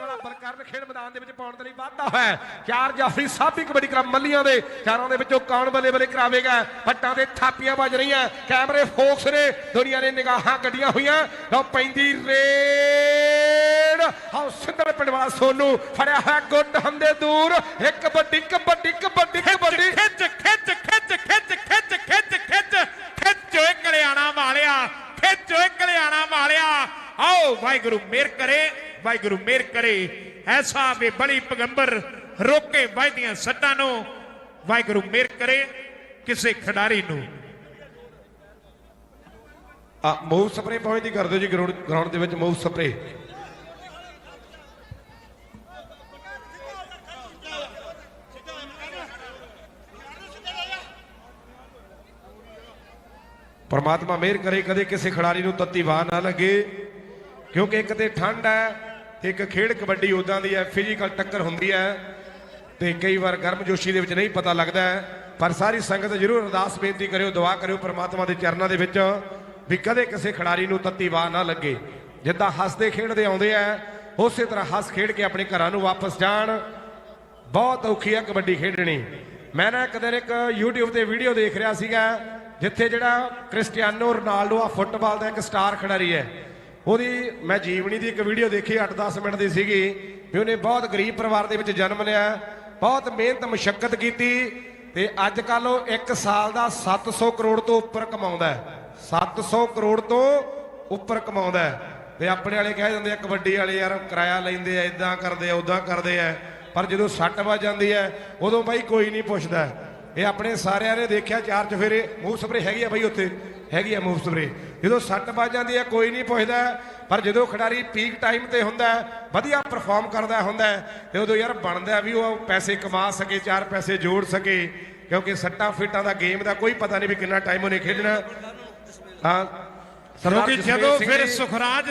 ਬਰਾਬਰ ਕਰਨ ਖੇਡ ਮੈਦਾਨ ਦੇ ਵਿੱਚ ਪਾਉਣ ਦੇ ਲਈ ਵਾਧਾ ਹੋਇਆ ਚਾਰ ਜਾਫਰੀ ਸਾਬੀ ਕਬੱਡੀ ਕਲੱਬ ਮੱਲੀਆਂ ਦੇ ਚਾਰਾਂ ਦੇ ਵਿੱਚੋਂ ਕੌਣ ਬੱਲੇ ਬੱਲੇ ਕਰਾਵੇਗਾ? ਪੱਟਾਂ ਦੇ ਥਾਪੀਆਂ ਵੱਜ ਰਹੀਆਂ। ਕੈਮਰੇ ਫੋਕਸ ਨੇ। ਦੁਨੀਆ ਨੇ ਨਿਗਾਹਾਂ ਗੱਡੀਆਂ ਹੋਈਆਂ। ਲਓ ਪੈਂਦੀ ਰੇਡ। ਹਾਉ ਸਿੰਦਰ ਪਿੰਡ ਵਾਲਾ ਸੋਨੂ ਫੜਿਆ ਹੋਇਆ ਗੁੱਡ ਹੰਦੇ ਦੂਰ। ਇੱਕ ਵੱਡੀ ਕਬੱਡੀ ਕਬੱਡੀ ਕਬੱਡੀ ਖਿੱਚ ਖਿੱਚ ਖਿੱਚ ਖਿੱਚ ਖਿੱਚ ਖਿੱਚ ਖਿੱਚ ਖਿੱਚ ਓਏ ਕਲਿਆਣਾ ਵਾਲਿਆ। ਖਿੱਚ ਓਏ ਕਲਿਆਣਾ ਵਾਲਿਆ। ਆਓ ਵਾਹਿਗੁਰੂ ਮਿਹਰ ਕਰੇ। ਵਾਹਿਗੁਰੂ ਮਿਹਰ ਕਰੇ ਐਸਾ ਵੇ ਬੜੀ ਪਗੰਬਰ ਰੋਕੇ ਵਾਜਦੀਆਂ ਸੱਟਾਂ ਨੂੰ। ਵਾਹਿਗੁਰੂ ਮਿਹਰ ਕਰੇ ਕਿਸੇ ਖਿਡਾਰੀ ਨੂੰ। ਆ ਮੂਵ ਸਪਰੇ ਪਹੁੰਚਦੀ ਕਰ ਦਿਓ ਜੀ ਗਰਾਊਂਡ ਦੇ ਵਿੱਚ ਮੂਵ ਸਪਰੇ। ਪਰਮਾਤਮਾ ਮਿਹਰ ਕਰੇ, ਕਦੇ ਕਿਸੇ ਖਿਡਾਰੀ ਨੂੰ ਤੱਤੀ ਵਾਹ ਨਾ ਲੱਗੇ, ਕਿਉਂਕਿ ਇੱਕ ਤੇ ਠੰਡ ਹੈ ਇੱਕ ਖੇਡ ਕਬੱਡੀ ਉਦਾਂ ਦੀ ਹੈ ਫਿਜ਼ੀਕਲ ਟੱਕਰ ਹੁੰਦੀ ਹੈ ਤੇ ਕਈ ਵਾਰ ਗਰਮਜੋਸ਼ੀ ਦੇ ਵਿੱਚ ਨਹੀਂ ਪਤਾ ਲੱਗਦਾ ਪਰ ਸਾਰੀ ਸੰਗਤ ਜਰੂਰ ਅਰਦਾਸ ਬੇਨਤੀ ਕਰਿਓ, ਦੁਆ ਕਰਿਓ ਪ੍ਰਮਾਤਮਾ ਦੇ ਚਰਨਾਂ ਦੇ ਵਿੱਚ ਵੀ ਕਦੇ ਕਿਸੇ ਖਿਡਾਰੀ ਨੂੰ ਤੱਤੀ ਵਾਹ ਨਾ ਲੱਗੇ। ਜਿੱਦਾਂ ਹੱਸਦੇ ਖੇਡਦੇ ਆਉਂਦੇ ਆ ਉਸੇ ਤਰ੍ਹਾਂ ਹੱਸ ਖੇਡ ਕੇ ਆਪਣੇ ਘਰਾਂ ਨੂੰ ਵਾਪਸ ਜਾਣ। ਬਹੁਤ ਔਖੀ ਆ ਕਬੱਡੀ ਖੇਡਣੀ। ਮੈਂ ਨਾ ਇੱਕ ਦਿਨ ਇੱਕ YouTube ਤੇ ਵੀਡੀਓ ਦੇਖ ਰਿਹਾ ਸੀਗਾ, ਜਿੱਥੇ ਜਿਹੜਾ ਕ੍ਰਿਸਟੀਆਨੋ ਰੋਨਾਲਡੋ ਆ ਫੁੱਟਬਾਲ ਦਾ ਇੱਕ ਸਟਾਰ ਖਿਡਾਰੀ ਹੈ। ਉਹਦੀ ਮੈਂ ਜੀਵਨੀ ਦੀ ਇੱਕ ਵੀਡੀਓ ਦੇਖੀ 8-10 ਮਿੰਟ ਦੀ ਸੀਗੀ, ਵੀ ਉਹਨੇ ਬਹੁਤ ਗਰੀਬ ਪਰਿਵਾਰ ਦੇ ਵਿੱਚ ਜਨਮ ਲਿਆ, ਬਹੁਤ ਮਿਹਨਤ ਮੁਸ਼ਕਲ ਕੀਤੀ ਤੇ ਅੱਜ ਕੱਲ ਉਹ 1 ਸਾਲ ਦਾ 700 ਕਰੋੜ ਤੋਂ ਉੱਪਰ ਕਮਾਉਂਦਾ ਹੈ। 700 ਕਰੋੜ ਤੋਂ ਉੱਪਰ ਕਮਾਉਂਦਾ ਹੈ। ਤੇ ਆਪਣੇ ਵਾਲੇ ਕਹਿ ਦਿੰਦੇ ਆ, ਕਬੱਡੀ ਵਾਲੇ ਯਾਰ ਕਿਰਾਇਆ ਲੈਂਦੇ ਆ ਇਦਾਂ ਕਰਦੇ ਆ ਉਦਾਂ ਕਰਦੇ ਆ, ਪਰ ਜਦੋਂ ਸੱਟ ਵੱਜ ਜਾਂਦੀ ਹੈ, ਉਦੋਂ ਬਾਈ ਕੋਈ ਨਹੀਂ ਪੁੱਛਦਾ। ਇਹ ਆਪਣੇ ਸਾਰਿਆਂ ਨੇ ਦੇਖਿਆ, ਚਾਰ ਚਫੇਰੇ ਮੂਵ ਸਪਰੇ ਹੈਗੀ ਆ ਬਾਈ ਉੱਥੇ? ਹੈਗੀ ਆ ਮੂਵ ਸਪਰੇ ਜਦੋਂ ਸੱਟ ਵੱਜ ਜਾਂਦੀ ਹੈ ਕੋਈ ਨਹੀਂ ਪੁੱਛਦਾ। ਪਰ ਜਦੋਂ ਖਿਡਾਰੀ ਪੀਕ ਟਾਈਮ ਤੇ ਹੁੰਦਾ ਵਧੀਆ ਪਰਫਾਰਮ ਕਰਦਾ ਹੁੰਦਾ ਤੇ ਉਦੋਂ ਯਾਰ ਬਣਦਾ ਵੀ ਉਹ ਪੈਸੇ ਕਮਾ ਸਕੇ ਚਾਰ ਪੈਸੇ ਜੋੜ ਸਕੇ। ਕਿਉਂਕਿ ਸੱਟਾਂ ਫਿੱਟਾਂ ਦਾ ਗੇਮ ਦਾ ਕੋਈ ਪਤਾ ਨਹੀਂ ਵੀ ਕਿੰਨਾ ਟਾਈਮ ਉਹਨੇ ਖੇਡਣਾ। ਹਾਂ। ਸਰਦਾਰ ਜਦੋਂ ਫਿਰ ਸੁਖਰਾਜ